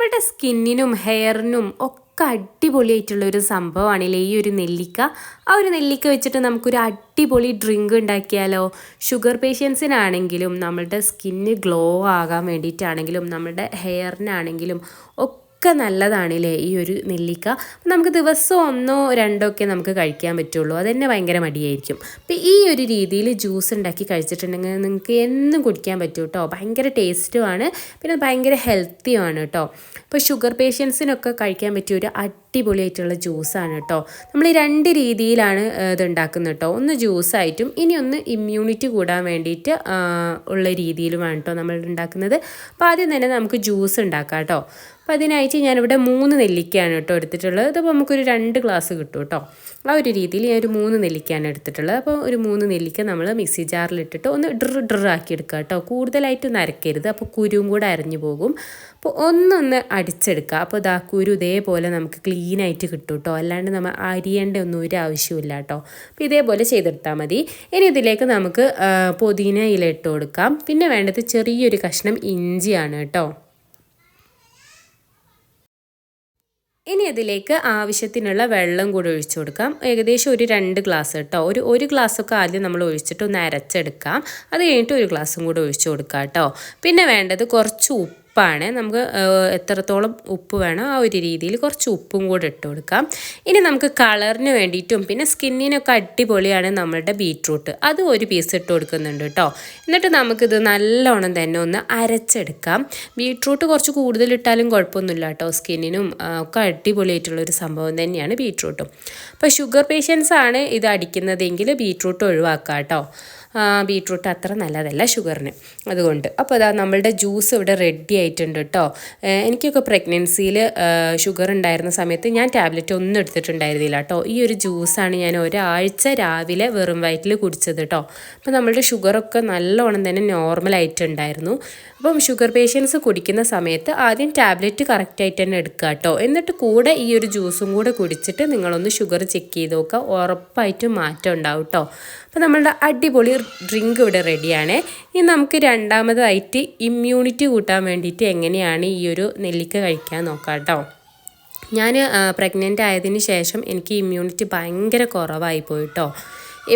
നമ്മുടെ സ്കിന്നിനും ഹെയറിനും ഒക്കെ അടിപൊളിയായിട്ടുള്ള ഒരു സംഭവമാണല്ലേ ഈ ഒരു നെല്ലിക്ക. ആ ഒരു നെല്ലിക്ക വെച്ചിട്ട് നമുക്കൊരു അടിപൊളി ഡ്രിങ്ക് ഉണ്ടാക്കിയാലോ? ഷുഗർ പേഷ്യൻസിനാണെങ്കിലും നമ്മളുടെ സ്കിന്ന് ഗ്ലോ ആകാൻ വേണ്ടിയിട്ടാണെങ്കിലും നമ്മളുടെ ഹെയറിനാണെങ്കിലും ഒക്കെ ഒക്കെ നല്ലതാണല്ലേ ഈ ഒരു നെല്ലിക്ക? നമുക്ക് ദിവസം ഒന്നോ രണ്ടോ ഒക്കെ നമുക്ക് കഴിക്കാൻ പറ്റുള്ളൂ. അതന്നെ ഭയങ്കര മടിയായിരിക്കും. അപ്പം ഈ ഒരു രീതിയിൽ ജ്യൂസ് ഉണ്ടാക്കി കഴിച്ചിട്ടുണ്ടെങ്കിൽ നിങ്ങൾക്ക് എന്നും കുടിക്കാൻ പറ്റും കേട്ടോ ഭയങ്കര ടേസ്റ്റുമാണ് പിന്നെ ഭയങ്കര ഹെൽത്തിയുമാണ് കേട്ടോ ഇപ്പോൾ ഷുഗർ പേഷ്യൻസിനൊക്കെ കഴിക്കാൻ പറ്റിയ ഒരു അടിപൊളിയായിട്ടുള്ള ജ്യൂസാണ് കേട്ടോ. നമ്മൾ രണ്ട് രീതിയിലാണ് ഇത് ഉണ്ടാക്കുന്നത് കേട്ടോ. ഒന്ന് ജ്യൂസായിട്ടും ഇനി ഒന്ന് ഇമ്മ്യൂണിറ്റി കൂടാൻ വേണ്ടിയിട്ട് ഉള്ള രീതിയിലുമാണ് കേട്ടോ നമ്മൾ ഉണ്ടാക്കുന്നത്. അപ്പോൾ ആദ്യം തന്നെ നമുക്ക് ജ്യൂസ് ഉണ്ടാക്കാം കേട്ടോ. അപ്പോൾ അതിനായിട്ട് ഞാനിവിടെ മൂന്ന് നെല്ലിക്കയാണ് കേട്ടോ എടുത്തിട്ടുള്ളത്. ഇതിപ്പോൾ നമുക്കൊരു രണ്ട് ഗ്ലാസ് കിട്ടും കേട്ടോ. ആ ഒരു രീതിയിൽ ഞാൻ ഒരു മൂന്ന് നെല്ലിക്കയാണ് എടുത്തിട്ടുള്ളത്. അപ്പോൾ ഒരു മൂന്ന് നെല്ലിക്ക നമ്മൾ മിക്സി ജാറിൽ ഇട്ടിട്ട് ഒന്ന് ഡ്ര ഡ്ര ആക്കി എടുക്കുക കേട്ടോ കൂടുതലായിട്ടൊന്നും അരക്കരുത്. അപ്പോൾ കുരുവും കൂടെ അരഞ്ഞു പോകും. അപ്പോൾ ഒന്നൊന്ന് അടിച്ചെടുക്കുക. അപ്പോൾ ഇതാ കുരു ഇതേപോലെ നമുക്ക് ക്ലീൻ ആയിട്ട് കിട്ടും കേട്ടോ അല്ലാണ്ട് നമ്മൾ അരിയേണ്ട ഒന്നും ഒരു ആവശ്യമില്ല കേട്ടോ അപ്പോൾ ഇതേപോലെ ചെയ്തെടുത്താൽ മതി. ഇനി ഇതിലേക്ക് നമുക്ക് പുതിന ഇല ഇട്ട് കൊടുക്കാം. പിന്നെ വേണ്ടത് ചെറിയൊരു കഷ്ണം ഇഞ്ചിയാണ് കേട്ടോ. ഇനി അതിലേക്ക് ആവശ്യത്തിനുള്ള വെള്ളം കൂടി ഒഴിച്ചു കൊടുക്കാം. ഏകദേശം ഒരു രണ്ട് ഗ്ലാസ് കേട്ടോ. ഒരു ഒരു ഗ്ലാസ്സൊക്കെ ആദ്യം നമ്മൾ ഒഴിച്ചിട്ട് ഒന്ന് അരച്ചെടുക്കാം. അത് കഴിഞ്ഞിട്ട് ഒരു ഗ്ലാസ്സും കൂടി ഒഴിച്ചു കൊടുക്കാം കേട്ടോ. പിന്നെ വേണ്ടത് കുറച്ച് ഉപ്പ് ഉപ്പാണ്. നമുക്ക് എത്രത്തോളം ഉപ്പ് വേണം ആ ഒരു രീതിയിൽ കുറച്ച് ഉപ്പും കൂടെ ഇട്ട് കൊടുക്കാം. ഇനി നമുക്ക് കളറിന് വേണ്ടിയിട്ടും പിന്നെ സ്കിന്നിനൊക്കെ അടിപൊളിയാണ് നമ്മളുടെ ബീട്രൂട്ട്. അത് ഒരു പീസ് ഇട്ട് കൊടുക്കുന്നുണ്ട് കേട്ടോ എന്നിട്ട് നമുക്കിത് നല്ലോണം തന്നെ ഒന്ന് അരച്ചെടുക്കാം. ബീട്രൂട്ട് കുറച്ച് കൂടുതൽ ഇട്ടാലും കുഴപ്പമൊന്നുമില്ല കേട്ടോ സ്കിന്നിനും ഒക്കെ അടിപൊളിയായിട്ടുള്ളൊരു സംഭവം തന്നെയാണ് ബീട്രൂട്ടും. അപ്പോൾ ഷുഗർ പേഷ്യൻസ് ആണ് ഇത് അടിക്കുന്നതെങ്കിൽ ബീട്രൂട്ട് ഒഴിവാക്കാം കേട്ടോ ബീട്രൂട്ട് അത്ര നല്ലതല്ല ഷുഗറിന്. അതുകൊണ്ട്. അപ്പോൾ അതാ നമ്മളുടെ ജ്യൂസ് ഇവിടെ റെഡി ആയിട്ടുണ്ട് കേട്ടോ എനിക്കൊക്കെ പ്രഗ്നൻസിയിൽ ഷുഗർ ഉണ്ടായിരുന്ന സമയത്ത് ഞാൻ ടാബ്ലറ്റ് ഒന്നും എടുത്തിട്ടുണ്ടായിരുന്നില്ല കേട്ടോ ഈ ഒരു ജ്യൂസാണ് ഞാൻ ഒരാഴ്ച രാവിലെ വെറും വയറ്റിൽ കുടിച്ചത് കേട്ടോ അപ്പോൾ നമ്മളുടെ ഷുഗറൊക്കെ നല്ലോണം തന്നെ നോർമലായിട്ടുണ്ടായിരുന്നു അപ്പം ഷുഗർ പേഷ്യൻസ് കുടിക്കുന്ന സമയത്ത് ആദ്യം ടാബ്ലറ്റ് കറക്റ്റായിട്ട് തന്നെ എടുക്കുക കേട്ടോ എന്നിട്ട് കൂടെ ഈ ഒരു ജ്യൂസും കൂടെ കുടിച്ചിട്ട് നിങ്ങളൊന്ന് ഷുഗർ ചെക്ക് ചെയ്ത് നോക്കുക ഉറപ്പായിട്ടും മാറ്റം ഉണ്ടാവും കേട്ടോ അപ്പോൾ നമ്മളുടെ അടിപൊളി ഡ്രിങ്ക് ഇവിടെ റെഡിയാണ് ഇനി നമുക്ക് രണ്ടാമതായിട്ട് ഇമ്മ്യൂണിറ്റി കൂട്ടാൻ വേണ്ടിയിട്ട് എങ്ങനെയാണ് ഈ ഒരു നെല്ലിക്ക കഴിക്കാൻ നോക്കാം കേട്ടോ ഞാൻ പ്രഗ്നന്റ് ആയതിന് ശേഷം എനിക്ക് ഇമ്മ്യൂണിറ്റി ഭയങ്കര കുറവായി പോയിട്ടോ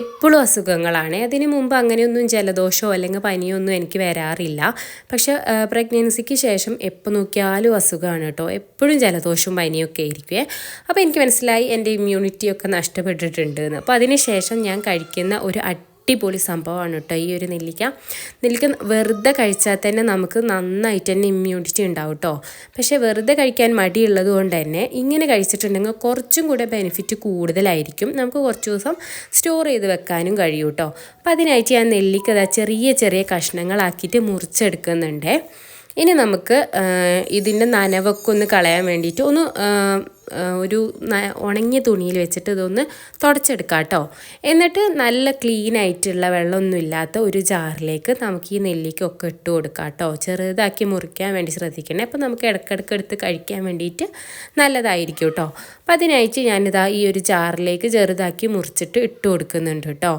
എപ്പോഴും അസുഖങ്ങളാണ്. അതിന് മുമ്പ് അങ്ങനെയൊന്നും ജലദോഷമോ അല്ലെങ്കിൽ പനിയോ ഒന്നും എനിക്ക് വരാറില്ല. പക്ഷേ പ്രഗ്നൻസിക്ക് ശേഷം എപ്പോൾ നോക്കിയാലും അസുഖമാണ് കേട്ടോ എപ്പോഴും ജലദോഷവും പനിയൊക്കെ ആയിരിക്കുമേ അപ്പോൾ എനിക്ക് മനസ്സിലായി എന്റെ ഇമ്മ്യൂണിറ്റിയൊക്കെ നഷ്ടപ്പെട്ടിട്ടുണ്ട് എന്ന്. അപ്പോൾ അതിന് ശേഷം ഞാൻ കഴിക്കുന്ന ഒരു അടിപൊളി സംഭവമാണ് കേട്ടോ ഈ ഒരു നെല്ലിക്ക. നെല്ലിക്ക വെറുതെ കഴിച്ചാൽ തന്നെ നമുക്ക് നന്നായിട്ട് തന്നെ ഇമ്മ്യൂണിറ്റി ഉണ്ടാവും കേട്ടോ പക്ഷേ വെറുതെ കഴിക്കാൻ മടിയുള്ളത് കൊണ്ട് തന്നെ ഇങ്ങനെ കഴിച്ചിട്ടുണ്ടെങ്കിൽ കുറച്ചും കൂടെ ബെനിഫിറ്റ് കൂടുതലായിരിക്കും. നമുക്ക് കുറച്ച് ദിവസം സ്റ്റോർ ചെയ്ത് വെക്കാനും കഴിയും കേട്ടോ അപ്പം അതിനായിട്ട് ഞാൻ നെല്ലിക്ക ചെറിയ ചെറിയ കഷ്ണങ്ങളാക്കിയിട്ട് മുറിച്ചെടുക്കുന്നുണ്ട്. ഇനി നമുക്ക് ഇതിന്റെ നനവൊക്കെ ഒന്ന് കളയാൻ വേണ്ടിയിട്ട് ഒന്ന് ഒരു ഉണങ്ങിയ തുണിയിൽ വെച്ചിട്ട് ഇതൊന്ന് തുടച്ചെടുക്കാം കേട്ടോ. എന്നിട്ട് നല്ല ക്ലീൻ ആയിട്ടുള്ള വെള്ളമൊന്നും ഇല്ലാത്ത ഒരു ജാറിലേക്ക് നമുക്ക് ഈ നെല്ലിക്കൊക്കെ ഇട്ട് കൊടുക്കാം കേട്ടോ. ചെറുതാക്കി മുറിക്കാൻ വേണ്ടി ശ്രദ്ധിക്കണേ. അപ്പോൾ നമുക്ക് ഇടക്കിടക്ക് എടുത്ത് കഴിക്കാൻ വേണ്ടിയിട്ട് നല്ലതായിരിക്കും കേട്ടോ. അപ്പോൾ അതിനായിട്ട് ഞാനിതാ ഈ ഒരു ജാറിലേക്ക് ചെറുതാക്കി മുറിച്ചിട്ട് ഇട്ട് കൊടുക്കുന്നുണ്ട് കേട്ടോ.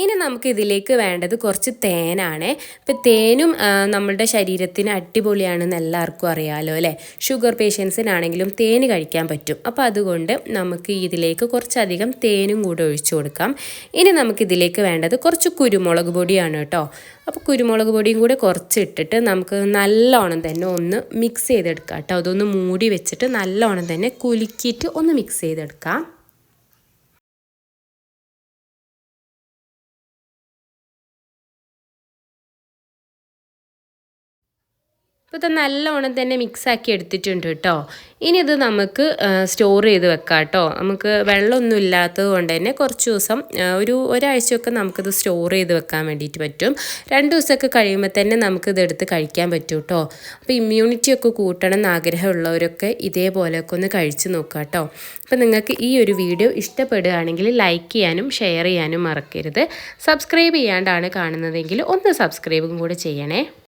ഇനി നമുക്ക് ഇതിലേക്ക് വേണ്ടത് കുറച്ച് തേനാണ്. ഇപ്പം തേനും നമ്മളുടെ ശരീരത്തിന് അടിപൊളിയാണെന്ന് എല്ലാവർക്കും അറിയാമല്ലോ അല്ലേ? ഷുഗർ പേഷ്യൻസിനാണെങ്കിലും തേന് കഴിക്കാൻ പറ്റും. അപ്പോൾ അതുകൊണ്ട് നമുക്ക് ഇതിലേക്ക് കുറച്ചധികം തേനും കൂടെ ഒഴിച്ചു കൊടുക്കാം. ഇനി നമുക്കിതിലേക്ക് വേണ്ടത് കുറച്ച് കുരുമുളക് പൊടിയാണ് കേട്ടോ. അപ്പോൾ കുരുമുളക് പൊടിയും കൂടെ കുറച്ച് ഇട്ടിട്ട് നമുക്ക് നല്ലോണം തന്നെ ഒന്ന് മിക്സ് ചെയ്തെടുക്കാം കേട്ടോ. അതൊന്ന് മൂടി വെച്ചിട്ട് നല്ലോണം തന്നെ കുലുക്കിയിട്ട് ഒന്ന് മിക്സ് ചെയ്തെടുക്കാം. ഇപ്പോൾ ഇത് നല്ലോണം തന്നെ മിക്സാക്കി എടുത്തിട്ടുണ്ട് കേട്ടോ ഇനി ഇത് നമുക്ക് സ്റ്റോർ ചെയ്ത് വെക്കാം കേട്ടോ നമുക്ക് വെള്ളമൊന്നും ഇല്ലാത്തത് കൊണ്ട് തന്നെ കുറച്ച് ദിവസം ഒരു ഒരാഴ്ചയൊക്കെ നമുക്കിത് സ്റ്റോർ ചെയ്ത് വെക്കാൻ വേണ്ടിയിട്ട് പറ്റും. രണ്ട് ദിവസമൊക്കെ കഴിയുമ്പോൾ തന്നെ നമുക്കിത് എടുത്ത് കഴിക്കാൻ പറ്റും കേട്ടോ അപ്പോൾ ഇമ്മ്യൂണിറ്റി ഒക്കെ കൂട്ടണം എന്ന് ആഗ്രഹമുള്ളവരൊക്കെ ഇതേപോലെയൊക്കെ ഒന്ന് കഴിച്ച് നോക്കുക കേട്ടോ അപ്പോൾ നിങ്ങൾക്ക് ഈ ഒരു വീഡിയോ ഇഷ്ടപ്പെടുകയാണെങ്കിൽ ലൈക്ക് ചെയ്യാനും ഷെയർ ചെയ്യാനും മറക്കരുത്. സബ്സ്ക്രൈബ് ചെയ്യാണ്ടാണ് കാണുന്നതെങ്കിൽ ഒന്ന് സബ്സ്ക്രൈബും കൂടെ ചെയ്യണേ.